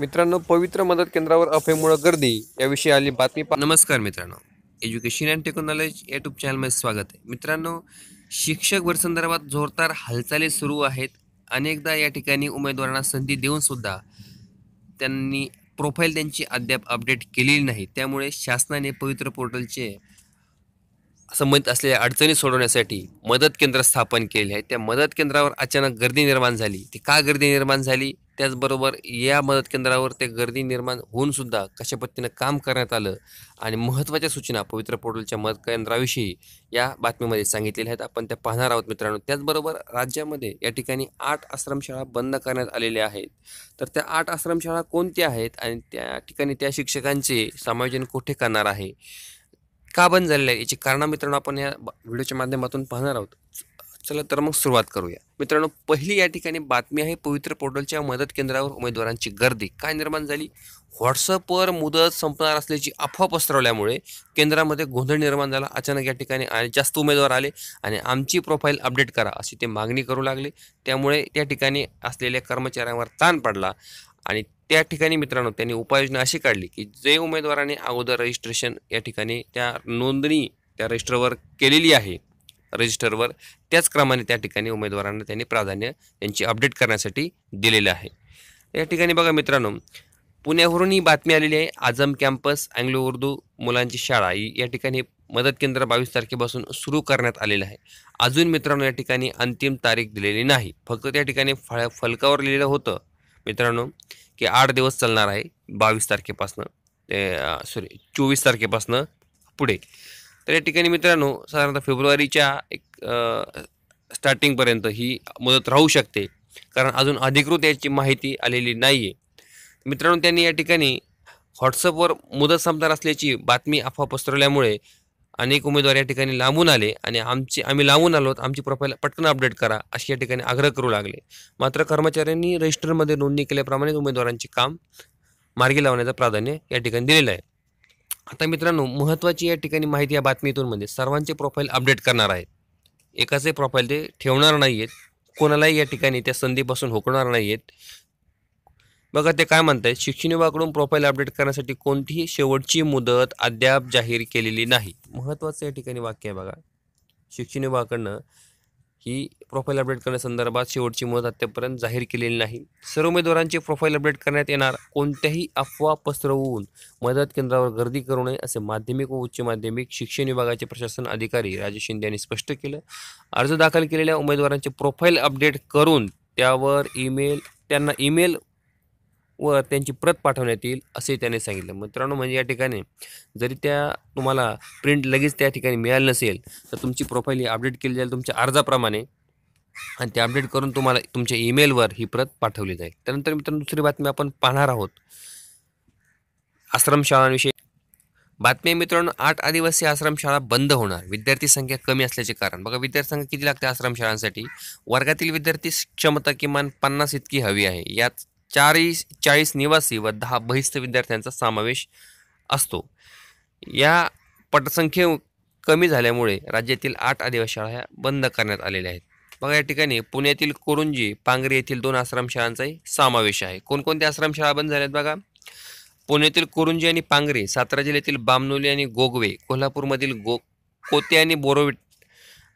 मित्रांनो पवित्र मदत केंद्रावर अफेमुळं गर्दी. याविषयी आली बातमी पा- नमस्कार मित्रांनो. एज्युकेशन अँड टेक्नॉलॉजी युट्यूब चॅनलमध्ये स्वागत आहे. मित्रांनो शिक्षक भरसंदर्भात जोरदार हालचाली सुरू आहेत. अनेकदा या ठिकाणी उमेदवारांना संधी देऊन सुद्धा त्यांनी प्रोफाईल त्यांची अद्याप अपडेट केलेली नाही. त्यामुळे शासनाने पवित्र पोर्टलचे संबंधित असलेल्या अडचणी सोडवण्यासाठी मदत केंद्र स्थापन केले आहे. त्या मदत केंद्रावर अचानक गर्दी निर्माण झाली. ती का गर्दी निर्माण झाली? त्याचबरोबर या मदत केंद्रावर ते गर्दी निर्माण होऊन सुद्धा कशा पद्धतीनं काम करण्यात आलं आणि महत्त्वाच्या सूचना पवित्र पोर्टलच्या मदत केंद्राविषयी या बातमीमध्ये सांगितलेल्या आहेत. आपण त्या पाहणार आहोत मित्रांनो. त्याचबरोबर राज्यामध्ये या ठिकाणी आठ आश्रमशाळा बंद करण्यात आलेल्या आहेत. तर त्या आठ आश्रमशाळा कोणत्या आहेत आणि त्या ठिकाणी त्या शिक्षकांचे समायोजन कुठे करणार आहे? का बंद झालेलं आहे? याची कारणं मित्रांनो आपण या व्हिडिओच्या माध्यमातून पाहणार आहोत. चला तर मग सुरुवात करूया. मित्रांनो पहिली या ठिकाणी बातमी आहे पवित्र पोर्टलच्या मदत केंद्रावर उमेदवारांची गर्दी. काय निर्माण झाली? व्हॉट्सअपवर मुदत संपणार असल्याची अफवा पसरवल्यामुळे केंद्रामध्ये गोंधळ निर्माण झाला. अचानक या ठिकाणी आणि जास्त उमेदवार आले आणि आमची प्रोफाईल अपडेट करा अशी ते मागणी करू लागले. त्यामुळे त्या ठिकाणी असलेल्या कर्मचाऱ्यांवर ताण पडला आणि त्या ठिकाणी मित्रांनो त्यांनी उपाययोजना अशी काढली की जे उमेदवाराने अगोदर रजिस्ट्रेशन या ठिकाणी त्या नोंदणी त्या रजिस्टरवर केलेली आहे रजिस्टरवर त्याच क्रमाने त्या ठिकाणी उमेदवारांना त्यांनी प्राधान्य त्यांची अपडेट करण्यासाठी दिलेलं आहे. या ठिकाणी बघा मित्रांनो पुण्यावरून ही बातमी आलेली आहे आझम कॅम्पस अँग्लो उर्दू मुलांची शाळा ही या ठिकाणी मदत केंद्र बावीस तारखेपासून सुरू करण्यात आलेलं आहे. अजून मित्रांनो या ठिकाणी अंतिम तारीख दिलेली नाही. फक्त त्या ठिकाणी फळ फलकावर लिहिलेलं होतं मित्रांनो की आठ दिवस चालणार आहे बावीस तारखेपासनं ते सॉरी चोवीस तारखेपासनं पुढे. तर या ठिकाणी मित्रांनो साधारणतः फेब्रुवारीच्या एक स्टार्टिंगपर्यंत ही मुदत राहू शकते. कारण अजून अधिकृत याची माहिती आलेली नाही आहे मित्रांनो त्यांनी या ठिकाणी व्हॉट्सअपवर मुदत संपणार असल्याची बातमी अफवा पसरवल्यामुळे अनेक उमेदवार या ठिकाणी लांबून आले आणि आमची आम्ही लांबून आलो आमची प्रोफाईल पटकन अपडेट करा अशी या ठिकाणी आग्रह करू लागले. मात्र कर्मचाऱ्यांनी रजिस्टरमध्ये नोंदणी केल्याप्रमाणे उमेदवारांचे काम मार्गी लावण्याचं प्राधान्य या ठिकाणी दिलेलं आहे. आता मित्रांनो महत्त्वाची या ठिकाणी माहिती या बातमीतून म्हणजे सर्वांचे प्रोफाईल अपडेट करणार आहेत. एकाचे प्रोफाईल ते ठेवणार नाही आहेत कोणालाही या ठिकाणी त्या संधीपासून होकणार नाही आहेत बघा ते काय म्हणत आहेत शिक्षण विभागाकडून प्रोफाईल अपडेट करण्यासाठी कोणतीही शेवटची मुदत अद्याप जाहीर केलेली नाही. महत्त्वाचं या ठिकाणी वाक्य आहे बघा. शिक्षण विभागाकडनं ही प्रोफाईल अपडेट करण्यासंदर्भात शेवटची मुदत अद्यापर्यंत जाहीर केलेली नाही. सर्व उमेदवारांचे प्रोफाईल अपडेट करण्यात येणार. कोणत्याही अफवा पसरवून मदत केंद्रावर गर्दी करू नये असे माध्यमिक व उच्च माध्यमिक शिक्षण विभागाचे प्रशासन अधिकारी राजेश शिंदे यांनी स्पष्ट केलं. अर्ज दाखल केलेल्या उमेदवारांचे प्रोफाईल अपडेट करून त्यावर ईमेल त्यांना ईमेल वर त्यांची प्रत पाठवण्यात येईल असे त्याने सांगितलं. मित्रांनो म्हणजे या ठिकाणी जरी त्या तुम्हाला प्रिंट लगेच त्या ठिकाणी मिळाली नसेल तर तुमची प्रोफाईल ही अपडेट केली जाईल तुमच्या अर्जाप्रमाणे आणि ते अपडेट करून तुम्हाला तुमच्या ईमेलवर ही प्रत पाठवली जाईल. त्यानंतर मित्रांनो दुसरी बातमी आपण पाहणार आहोत. आश्रमशाळांविषयी. बातमी मित्रांनो आठ आदिवासी आश्रमशाळा बंद होणार. विद्यार्थी संख्या कमी असल्याचे कारण. बघा विद्यार्थी संख्या किती लागते आश्रमशाळांसाठी? वर्गातील विद्यार्थी क्षमता किमान पन्नास इतकी हवी आहे. यात चाळीस चाळीस निवासी व दहा बहिस्थ विद्यार्थ्यांचा समावेश असतो. या पटसंख्ये कमी झाल्यामुळे राज्यातील आठ आदिवासी शाळा ह्या बंद करण्यात आलेल्या आहेत. बघा या ठिकाणी पुण्यातील कोरुंजी पांगरी येथील दोन आश्रमशाळांचाही समावेश आहे. कोणकोणत्या आश्रमशाळा बंद झाल्यात बघा? पुण्यातील कोरुंजी आणि पांगरी सातारा जिल्ह्यातील बामनोली आणि गोगवे कोल्हापूरमधील गो कोते आणि बोरोविट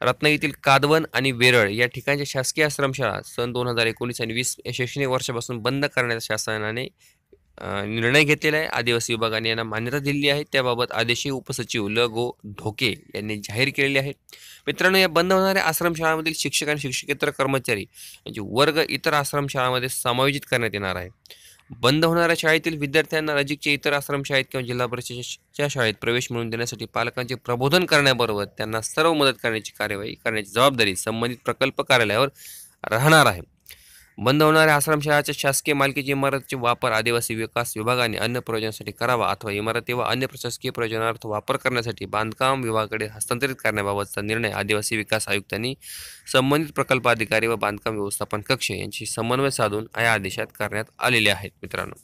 रत्नागिरीतील कादवन आणि वेरळ या ठिकाणच्या शासकीय आश्रमशाळा सन दोन हजार एकोणीस आणि वीस या शैक्षणिक वर्षापासून बंद करण्याचा शासनाने निर्णय घेतलेला आहे. आदिवासी विभागाने यांना मान्यता दिलेली आहे. त्याबाबत आदेशी उपसचिव ल. गो. ढोके यांनी जाहीर केलेले आहे. मित्रांनो या बंद होणाऱ्या आश्रमशाळांमधील शिक्षक आणि शिक्षकेतर कर्मचारी यांचे वर्ग इतर आश्रमशाळांमध्ये समायोजित करण्यात येणार आहे. बंद होणाऱ्या शाळेतील विद्यार्थ्यांना नजीकचे इतर आश्रमशाळेत किंवा जिल्हा परिषदेच्या शाळेत प्रवेश मिळवून देण्यासाठी पालकांचे प्रबोधन करण्याबरोबर त्यांना सर्व मदत करण्याची कार्यवाही करण्याची जबाबदारी संबंधित प्रकल्प कार्यालयावर राहणार आहे. बंद होणाऱ्या आश्रमशाळाच्या शासकीय मालकीची इमारतीचे वापर आदिवासी विकास विभागाने अन्य प्रयोजनासाठी करावा अथवा इमारती व अन्य प्रशासकीय प्रयोजनार्थ वापर करण्यासाठी बांधकाम विभागाकडे हस्तांतरित करण्याबाबतचा निर्णय आदिवासी विकास आयुक्तांनी संबंधित प्रकल्प अधिकारी व बांधकाम व्यवस्थापन कक्ष यांची समन्वय साधून या आदेशात करण्यात आलेले आहेत मित्रांनो.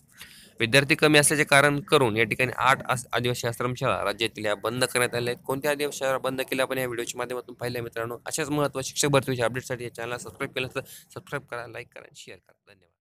विद्यार्थी कमी असल्याचे कारण करून या ठिकाणी आठ आदिवासी आश्रमशाळा राज्यातील या बंद करण्यात आल्या आहेत. कोणत्या आदिवासी शाळा बंद केल्या? आपण या व्हिडिओच्या माध्यमातून पाहिल्या मित्रांनो. अशाच महत्त्वाच्या शिक्षक भरतीच्या अपडेटसाठी या चॅनलला सबस्क्राईब केलं तर सबस्क्राईब करा लाईक करा शेअर करा. धन्यवाद.